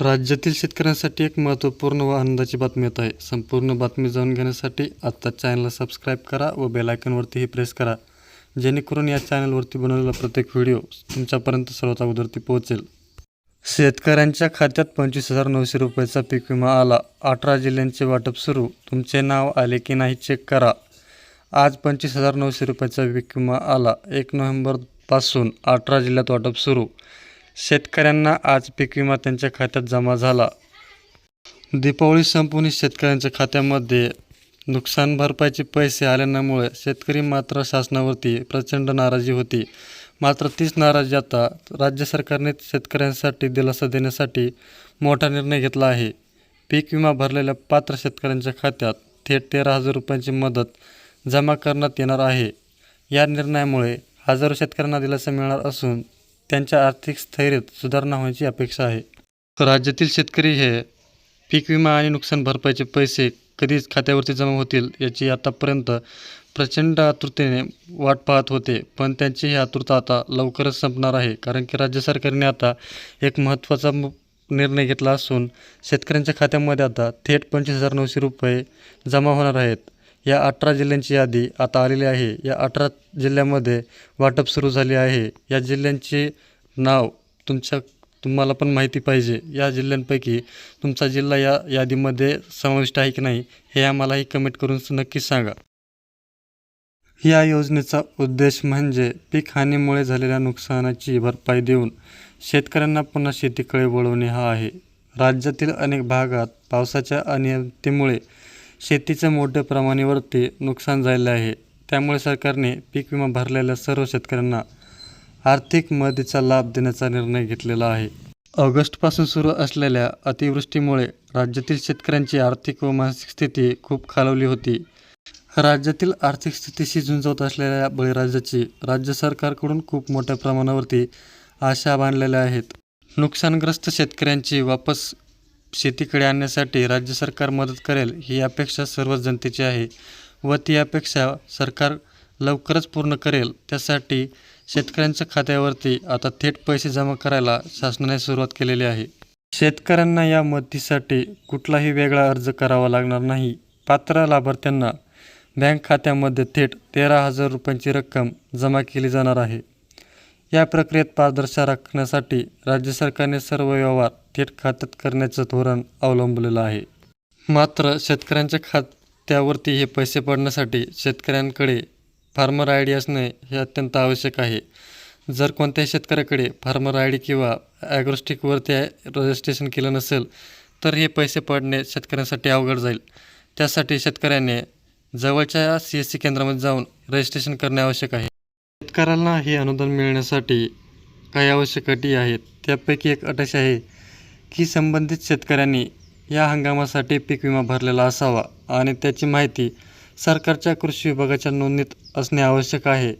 राज्यातील शेतकऱ्यांसाठी एक महत्त्वपूर्ण व आनंदाची बातमी येत आहे. संपूर्ण बातमी जाणून घेण्यासाठी आत्ता चॅनलला सबस्क्राईब करा व बेलायकनवरतीही प्रेस करा. जेणेकरून या चॅनलवरती बनवलेला प्रत्येक व्हिडिओ तुमच्यापर्यंत सर्वात अगोदरती पोहोचेल. शेतकऱ्यांच्या खात्यात पंचवीस हजार नऊशे रुपयाचा पीक विमा आला. अठरा जिल्ह्यांचे वाटप सुरू. तुमचे नाव आले की नाही चेक करा. आज पंचवीस हजार नऊशे रुपयाचा पीक विमा आला. एक नोव्हेंबरपासून अठरा जिल्ह्यात वाटप सुरू. शेतकऱ्यांना आज पीक विमा त्यांच्या खात्यात जमा झाला. दीपावली संपून शेतकऱ्यांच्या खात्यामध्ये नुकसान भरपाईचे पैसे आल्यामुळे शेतकरी मात्र शासनावरती प्रचंड नाराजी होती. मात्र तीच नाराजी आता राज्य सरकारने शेतकऱ्यांसाठी दिलासा देण्यासाठी मोठा निर्णय घेतला आहे. पीक विमा भरलेल्या पात्र शेतकऱ्यांच्या खात्यात थेट तेरा हजार रुपयांची मदत जमा करण्यात येणार आहे. या निर्णयामुळे हजारो शेतकऱ्यांना दिलासा मिळणार असून त्यांच्या आर्थिक स्थैर्यात सुधारणा होण्याची अपेक्षा आहे. राज्यातील शेतकरी हे पीक विमा आणि नुकसान भरपाईचे पैसे कधीच खात्यावरती जमा होतील याची आतापर्यंत प्रचंड आतुरतेने वाट पाहत होते पण त्यांची ही आतुरता आता लवकरच संपणार आहे कारण की राज्य सरकारने आता एक महत्त्वाचा निर्णय घेतला असून शेतकऱ्यांच्या खात्यामध्ये आता थेट पंचवीस हजार नऊशे रुपये जमा होणार आहेत. या अठरा जिल्ह्यांची यादी आता आलेली आहे. या अठरा जिल्ह्यामध्ये वाटप सुरू झाले आहे. या जिल्ह्यांची नाव तुमच्या तुम्हाला पण माहिती पाहिजे. या जिल्ह्यांपैकी तुमचा जिल्हा या यादीमध्ये समाविष्ट आहे की नाही हे आम्हालाही कमेंट करून नक्की सांगा. या योजनेचा उद्देश म्हणजे पीक हानीमुळे झालेल्या नुकसानाची भरपाई देऊन शेतकऱ्यांना पुन्हा शेतीकडे वळवणे हा आहे. राज्यातील अनेक भागात पावसाच्या अनियमिततेमुळे शेतीच्या मोठ्या प्रमाणावरती नुकसान झाले आहे. त्यामुळे सरकारने पीक विमा भरलेल्या सर्व शेतकऱ्यांना आर्थिक मदतीचा लाभ देण्याचा निर्णय घेतलेला आहे. ऑगस्टपासून सुरू असलेल्या अतिवृष्टीमुळे राज्यातील शेतकऱ्यांची आर्थिक व मानसिक स्थिती खूप खालवली होती. राज्यातील आर्थिक स्थितीशी झुंजवत असलेल्या बळीराजाची राज्य सरकारकडून खूप मोठ्या प्रमाणावरती आशा बांधलेल्या आहेत. नुकसानग्रस्त शेतकऱ्यांची वापस शेतीकडे आणण्यासाठी राज्य सरकार मदत करेल ही अपेक्षा सर्व जनतेची आहे व ती अपेक्षा सरकार लवकरच पूर्ण करेल. त्यासाठी शेतकऱ्यांच्या खात्यावरती आता थेट पैसे जमा करायला शासनाने सुरुवात केलेली आहे. शेतकऱ्यांना या मदतीसाठी कुठलाही वेगळा अर्ज करावा लागणार नाही. पात्र लाभार्थ्यांना बँक खात्यामध्ये थेट तेरा हजार रुपयांची रक्कम जमा केली जाणार आहे. या प्रक्रियेत पारदर्शक राखण्यासाठी राज्य सरकारने सर्व व्यवहार थेट खात्यात करण्याचं धोरण अवलंबलेलं आहे. मात्र शेतकऱ्यांच्या खात्यावरती हे पैसे पडण्यासाठी शेतकऱ्यांकडे फार्मर आय डी असणे हे अत्यंत आवश्यक आहे. जर कोणत्याही शेतकऱ्याकडे फार्मर आय डी किंवा ॲग्रोस्टिकवरती रजिस्ट्रेशन केलं नसेल तर हे पैसे पडणे शेतकऱ्यांसाठी अवघड जाईल. त्यासाठी शेतकऱ्याने जवळच्या सी एस सी केंद्रामध्ये जाऊन रजिस्ट्रेशन करणे आवश्यक आहे. शेतकऱ्यांना हे अनुदान मिळण्यासाठी काही आवश्यक अटी आहेत. त्यापैकी एक अट अशी आहे की संबंधित शेतकऱ्यांनी या हंगामासाठी पीक विमा भरलेला असावा आणि त्याची माहिती सरकारच्या कृषी विभागाच्या नोंदणीत असणे आवश्यक आहे.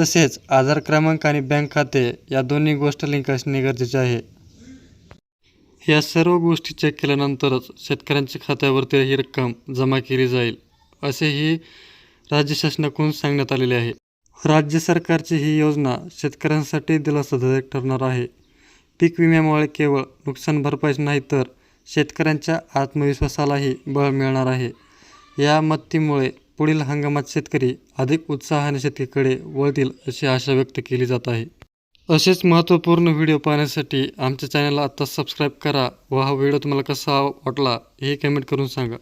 तसेच आधार क्रमांक आणि बँक खाते या दोन्ही गोष्ट लिंक असणे गरजेचे आहे. या सर्व गोष्टी चेक केल्यानंतरच शेतकऱ्यांच्या खात्यावरती ही रक्कम जमा केली जाईल असेही राज्य शासनाकडून सांगण्यात आलेले आहे. राज्य सरकारची ही योजना शेतकऱ्यांसाठी दिलासादायक ठरणार आहे. पीक विम्यामुळे केवळ नुकसान भरपाईच नाही तर शेतकऱ्यांच्या आत्मविश्वासालाही बळ मिळणार आहे. या मदतीमुळे पुढील हंगामात शेतकरी अधिक उत्साहाने शेतीकडे वळतील अशी आशा व्यक्त केली जात आहे. असेच महत्त्वपूर्ण व्हिडिओ पाहण्यासाठी आमच्या चॅनलला आत्ता सबस्क्राईब करा व हा व्हिडिओ तुम्हाला कसा वाटला हे कमेंट करून सांगा.